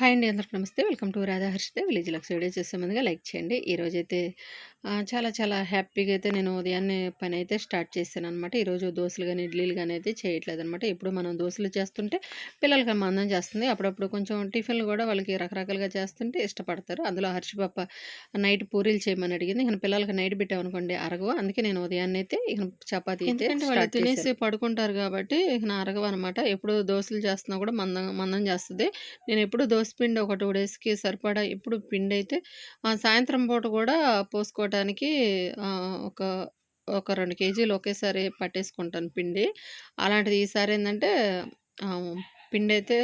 Hi అండి అందరికి నమస్తే. Welcome to Radha Harshitha village Lux video చేసే ముందుగా లైక్ చేయండి. ఈరోజైతే చాలా చాలా హ్యాపీగా అయితే నేను ఉదయాన్నే పని అయితే స్టార్ట్ చేశాను అనమాట ఈరోజు దోశలు కానీ ఇడ్లీలు కానీ అయితే చేయట్లేదు అనమాట ఇప్పుడు మనం దోశలు చేస్తుంటే పిల్లలకి మందం చేస్తుంది. అప్పుడప్పుడు కొంచెం టిఫిన్లు కూడా వాళ్ళకి రకరకాలుగా చేస్తుంటే ఇష్టపడతారు. అందులో హర్షి పాప నైట్ పూరీలు చేయమని అడిగింది. ఇక పిల్లలకి నైట్ పెట్టామనుకోండి అరగవు. అందుకే నేను ఉదయాన్నే అయితే ఇక చపాతీ అయితే వాళ్ళు తినేసి పడుకుంటారు కాబట్టి ఇక అరగవు అనమాట ఎప్పుడు దోశలు చేస్తున్నా కూడా మందం మందం చేస్తుంది. నేను ఎప్పుడు దోశ పిండి ఒక టూ డేస్కి సరిపడా ఎప్పుడు పిండి అయితే సాయంత్రం పూట కూడా పోసుకోవటానికి ఒక ఒక రెండు కేజీలు ఒకేసారి పట్టేసుకుంటాను పిండి. అలాంటిది ఈసారి ఏంటంటే పిండి అయితే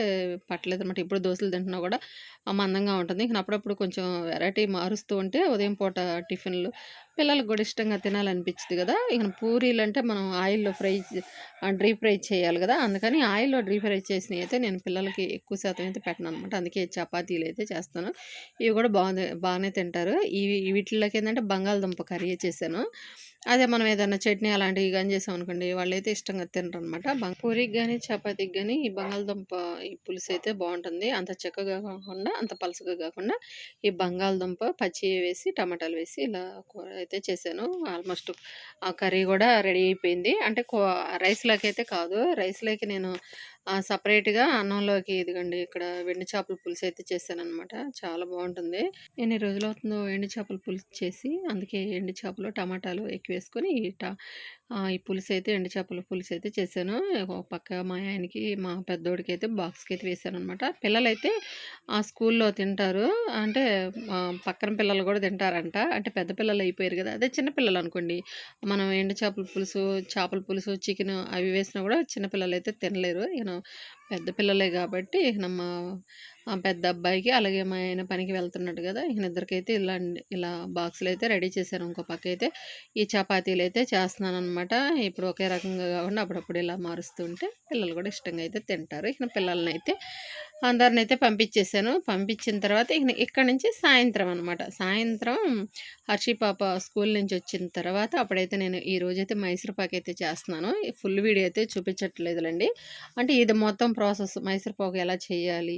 పట్టలేదు అనమాట ఇప్పుడు దోశలు తింటున్నా కూడా మందంగా ఉంటుంది. ఇంకా అప్పుడప్పుడు కొంచెం వెరైటీ మారుస్తూ ఉంటే ఉదయం పూట టిఫిన్లు పిల్లలకు కూడా ఇష్టంగా తినాలనిపించింది కదా! ఇక పూరీలు అంటే మనం ఆయిల్లో ఫ్రై డీప్ ఫ్రై చేయాలి కదా! అందుకని ఆయిల్లో డీప్ ఫ్రై చేసినవి అయితే నేను పిల్లలకి ఎక్కువ శాతం అయితే పెట్టను అనమాట. అందుకే చపాతీలు అయితే చేస్తాను. ఇవి కూడా బాగుంది బాగానే తింటారు. ఇవి వీటిలోకి ఏంటంటే బంగాళదుంప కర్రీ చేశాను. అదే మనం ఏదైనా చట్నీ అలాంటివి కానీ చేసాం అనుకోండి వాళ్ళైతే ఇష్టంగా తినరు అనమాట. పూరికి కానీ చపాతీకి కానీ ఈ బంగాళదుంప ఈ పులుసు అయితే బాగుంటుంది అంత చక్కగా కాకుండా అంత పలుసుగా కాకుండా ఈ బంగాళదుంప పచ్చి వేసి టమాటాలు వేసి ఇలా కూర అయితే చేశాను. ఆల్మోస్ట్ ఆ కర్రీ కూడా రెడీ అయిపోయింది. అంటే రైస్లోకి అయితే కాదు. రైస్లోకి నేను సపరేట్గా అన్నంలోకి ఇదిగండి ఇక్కడ వెండి చేపల పులుసు అయితే చేశానమాట చాలా బాగుంటుంది. ఎన్ని రోజులు అవుతుందో ఎండి చేపల పులుసు చేసి అందుకే ఎండి చేపలు టమాటాలు ఎక్కువ వేసుకొని ఈ పులుసు అయితే ఎండు చేపల పులుసు అయితే చేశాను. పక్క మా ఆయనకి మా పెద్దోడికి అయితే బాక్స్కి అయితే వేసాను అనమాట పిల్లలైతే ఆ స్కూల్లో తింటారు. అంటే పక్కన పిల్లలు కూడా తింటారంట. అంటే పెద్ద పిల్లలు అయిపోయారు కదా. అదే చిన్నపిల్లలు అనుకోండి. మనం ఎండు చేపల పులుసు చేపల పులుసు చికెన్ అవి వేసినా కూడా చిన్నపిల్లలు అయితే తినలేరు. నేను పెద్ద పిల్లలే కాబట్టి మా పెద్ద అబ్బాయికి అలాగే మా ఆయన పనికి వెళ్తున్నాడు కదా ఇక ఇద్దరికైతే ఇలా ఇలా బాక్సులు అయితే రెడీ చేశాను ఇంకో పక్క అయితే ఈ చపాతీలు అయితే చేస్తున్నాను అనమాట ఇప్పుడు ఒకే రకంగా కాకుండా అప్పుడప్పుడు ఇలా మారుస్తుంటే పిల్లలు కూడా ఇష్టంగా అయితే తింటారు. ఇక పిల్లల్ని అయితే అందరిని అయితే పంపించేశాను. పంపించిన తర్వాత ఇక ఇక్కడ నుంచి సాయంత్రం అనమాట సాయంత్రం హర్షి పాప స్కూల్ నుంచి వచ్చిన తర్వాత అప్పుడైతే నేను ఈ రోజైతే మైసూర్పాక్ అయితే చేస్తున్నాను. ఫుల్ వీడియో అయితే చూపించట్లేదులేండి. అంటే ఇది మొత్తం ప్రాసెస్ మైసూర్పాకు ఎలా చేయాలి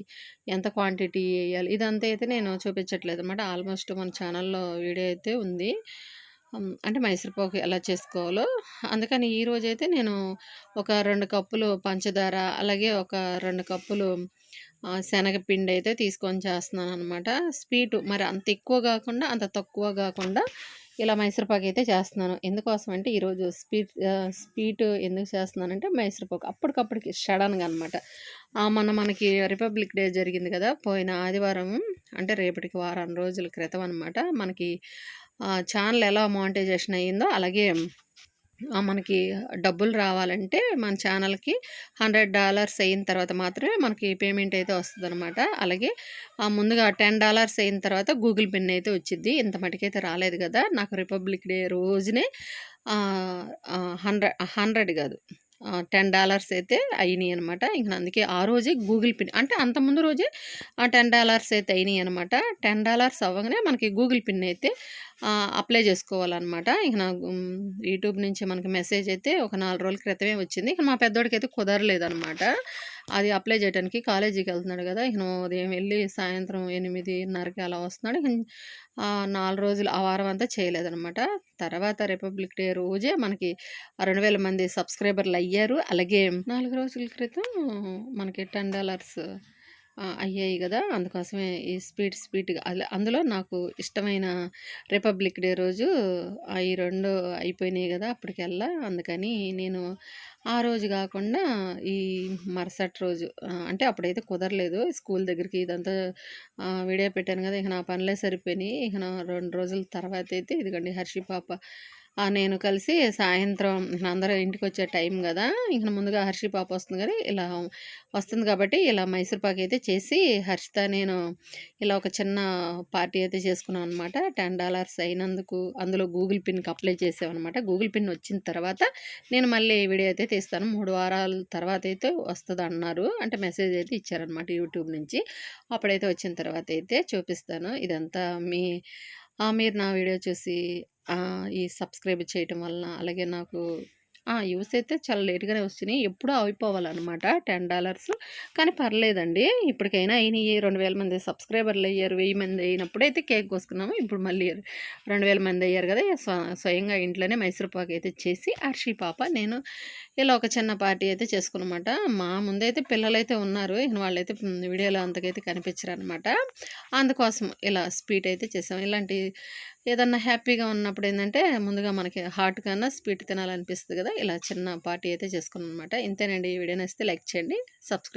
ఎంత క్వాంటిటీ వేయాలి ఇదంతా అయితే నేను చూపించట్లేదు అనమాట ఆల్మోస్ట్ మన ఛానల్లో వీడియో అయితే ఉంది. అంటే మైసూర్పాకు ఎలా చేసుకోవాలో. అందుకని ఈరోజైతే నేను ఒక రెండు కప్పులు పంచదార అలాగే ఒక రెండు కప్పులు శనగపిండి అయితే తీసుకొని చేస్తున్నాను అనమాట స్వీటు మరి అంత ఎక్కువ కాకుండా అంత తక్కువ కాకుండా ఇలా మైసూర్పాకు అయితే చేస్తున్నాను. ఎందుకోసం అంటే ఈరోజు స్వీట్ స్వీట్ ఎందుకు చేస్తున్నానంటే మైసూర్పాకు. అప్పటికప్పటికి సడన్గా అనమాట మొన్న మనకి రిపబ్లిక్ డే జరిగింది కదా పోయిన ఆదివారం అంటే రేపటికి వారం రోజుల క్రితం అనమాట మనకి ఛానల్ ఎలా మానిటైజేషన్ అయ్యిందో అలాగే మనకి డబ్బులు రావాలంటే మన ఛానల్కి హండ్రెడ్ డాలర్స్ అయిన తర్వాత మాత్రమే మనకి పేమెంట్ అయితే వస్తుందన్నమాట. అలాగే ముందుగా టెన్ డాలర్స్ అయిన తర్వాత గూగుల్ పిన్ అయితే వచ్చింది ఇంత మటుకైతే రాలేదు కదా! నాకు రిపబ్లిక్ డే రోజునే హండ్రెడ్ హండ్రెడ్ కాదు. టెన్ డాలర్స్ అయితే అయినాయి అనమాట ఇంక అందుకే ఆ రోజే గూగుల్ పిన్ అంటే అంత ముందు రోజే ఆ టెన్ డాలర్స్ అయితే అయినాయి అనమాట టెన్ డాలర్స్ అవ్వగానే మనకి గూగుల్ పిన్ అయితే అప్లై చేసుకోవాలన్నమాట. ఇక నా యూట్యూబ్ నుంచి మనకి మెసేజ్ అయితే ఒక నాలుగు రోజుల క్రితమే వచ్చింది. ఇక మా పెద్దోడికి అయితే కుదరలేదనమాట అది అప్లై చేయడానికి కాలేజీకి వెళ్తున్నాడు కదా. ఇక ఉదయం వెళ్ళి సాయంత్రం ఎనిమిదిన్నరకి అలా వస్తున్నాడు. నాలుగు రోజులు ఆ వారం అంతా చేయలేదనమాట తర్వాత రిపబ్లిక్ డే రోజే మనకి రెండు వేల మంది సబ్స్క్రైబర్లు అయ్యారు. అలాగే నాలుగు రోజుల క్రితం మనకి టెన్ డాలర్స్ అయ్యాయి కదా అందుకోసమే ఈ స్పీడ్ స్పీడ్గా అందులో నాకు ఇష్టమైన రిపబ్లిక్ డే రోజు ఈ రెండు అయిపోయినాయి కదా అప్పటికెల్లా. అందుకని నేను ఆ రోజు కాకుండా ఈ మరుసటి రోజు అంటే అప్పుడైతే కుదరలేదు స్కూల్ దగ్గరికి ఇదంతా వీడియో పెట్టాను కదా ఇక నా పనులే సరిపోయినాయి. ఇక నా రెండు రోజుల తర్వాత అయితే ఇదిగండి హర్షి పాప నేను కలిసి సాయంత్రం అందరూ ఇంటికి వచ్చే టైం కదా ఇంకా ముందుగా హర్షి పాప వస్తుంది కానీ ఇలా వస్తుంది కాబట్టి ఇలా మైసూర్ అయితే చేసి హర్షిత నేను ఇలా ఒక చిన్న పార్టీ అయితే చేసుకున్నాం అనమాట టెన్ డాలర్స్ అయినందుకు అందులో గూగుల్ పిన్కి అప్లై చేసామన్నమాట గూగుల్ పిన్ వచ్చిన తర్వాత నేను మళ్ళీ వీడియో అయితే తీస్తాను. మూడు వారాల తర్వాత అయితే వస్తుంది అన్నారు. అంటే మెసేజ్ అయితే ఇచ్చారనమాట యూట్యూబ్ నుంచి. అప్పుడైతే వచ్చిన తర్వాత అయితే చూపిస్తాను. ఇదంతా మీ మీరు నా వీడియో చూసి ఈ సబ్స్క్రైబ్ చేయటం వలన అలాగే నాకు యూస్ అయితే చాలా లేట్‌గానే వచ్చినాయి ఎప్పుడూ అయిపోవాలనమాట $10 కానీ పర్లేదండి. ఇప్పటికైనా అయినవి రెండు వేల మంది సబ్స్క్రైబర్లు అయ్యారు వెయ్యి మంది అయినప్పుడైతే కేక్ కోసుకున్నాము. ఇప్పుడు మళ్ళీ 2000 మంది అయ్యారు కదా! స్వయంగా ఇంట్లోనే మైసూర్ పాక్ అయితే చేసి హర్షి పాప, నేను ఇలా ఒక చిన్న పార్టీ అయితే చేసుకున్నమాట మా ముందైతే పిల్లలైతే ఉన్నారు. వాళ్ళైతే వీడియోలో అంతకైతే కనిపించరనమాట. అందుకోసం ఇలా స్వీట్ అయితే చేసాం. ఇలాంటి ఏదన్నా హ్యాపీగా ఉన్నప్పుడు ఏంటంటే ముందుగా మనకి హాట్ కన్నా స్వీట్ తినాలనిపిస్తుంది కదా! ఇలా చిన్న పార్టీ అయితే చేసుకున్నాననమాట. ఇంతేనండి. ఈ వీడియో నచ్చితే లైక్ చేయండి. సబ్స్క్రైబ్